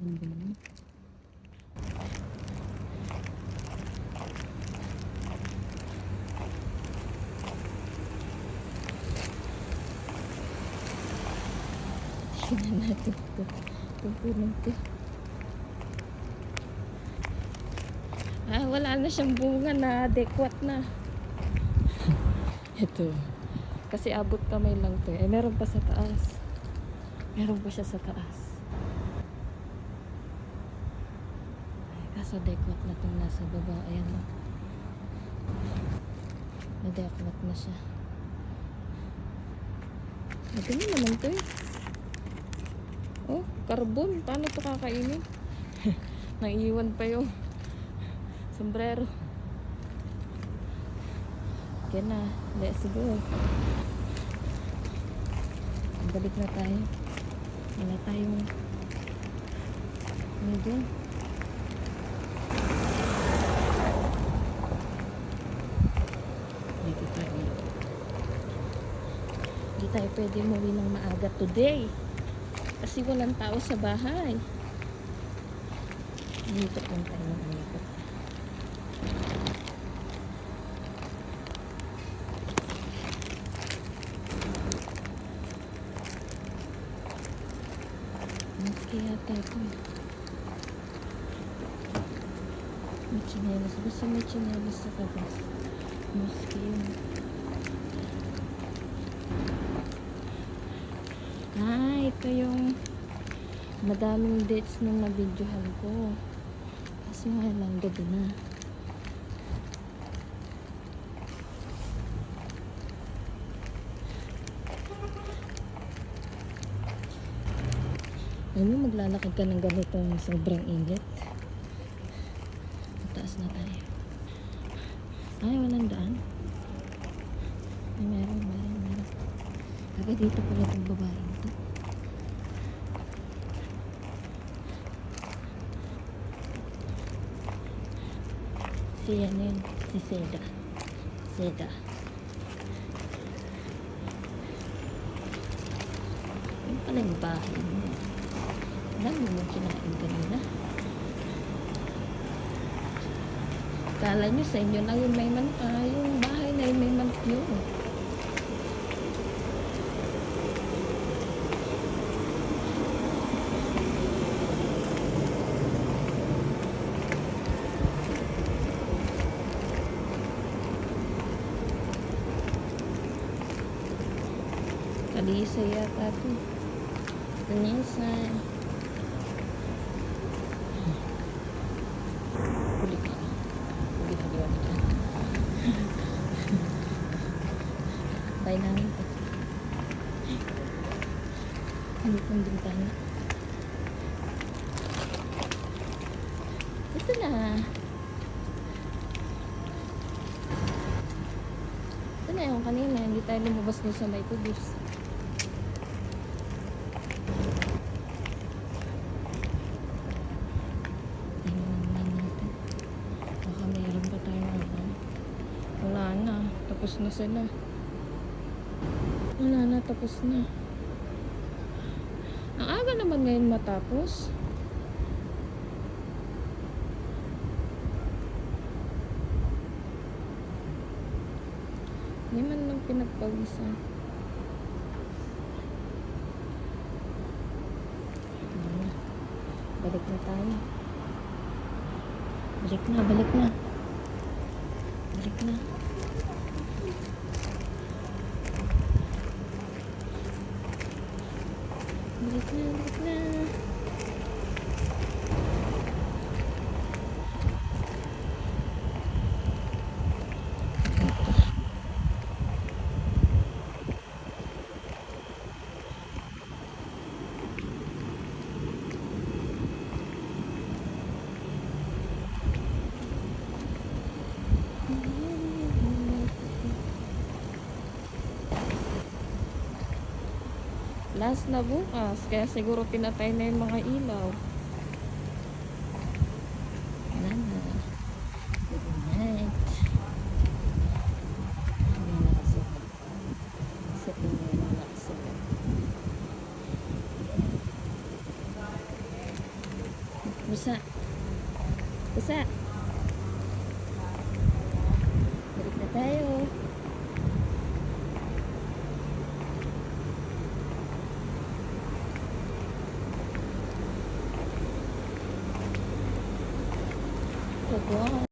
Tingnan natin ito. Punong ito. Ah, wala na siyang bunga na adequate na. ito. Kasi abot kamay lang to. Eh, meron pa sa taas. Meron pa siya sa taas. Ay, kaso adequate na itong nasa baba. Ayan na. Adequate na siya. Madami naman to eh. Oh, carbon. Paano to kakainin? Naiiwan pa yung sombrero. Okay na. Let's go. Balik na tayo. Wala tayong ano dyan? Dito tayo. Hindi tayo pwede umuwi ng maaga today. Kasi walang tao sa bahay. Dito lang tayo ng ikot. Maski yata ito. May chinelas. Basta may chinelas sa labas. Maski. Ah, ito yung madaming dates nung nabidyohan ko. Kasi nga lang gabi na. Alam mo, maglalakad ka ng ganito sobrang init. Mataas na tayo. Ay, walang daan. Ay, meron, meron, meron. Aga dito pala itong babaeng to. Si ano yun? Si Seda. Seda. Yung pala yung bahay mo. Alam mo kinain kanina. Kala nyo sa inyo lang yung may manok. Ah, yung bahay na yung may manok yun. Kalisa yata ito. Kalisa. Huli ka. Huli ka diwan ka. Tayo namin ito. Hindi pong bintana. Ito na. Ito na yung kanina. Hindi tayo lumabas doon sa may tubos. Tingnan lang natin. Baka meron pa tayong ano. Wala na. Tapos na sila. Wala na. Tapos na. Ang aga naman ngayon matapos. Hindi man lang pinagpawisan. Na. Balik na tayo. Balik na, balik na. Balik na. Balik na, balik na. Last na bukas, kaya siguro pinatay na yung mga ilaw. Wala na. Good night. Hindi na nakasukat. Sa tingin na nakasukat. Busa. Busa. Balik na tayo. 와.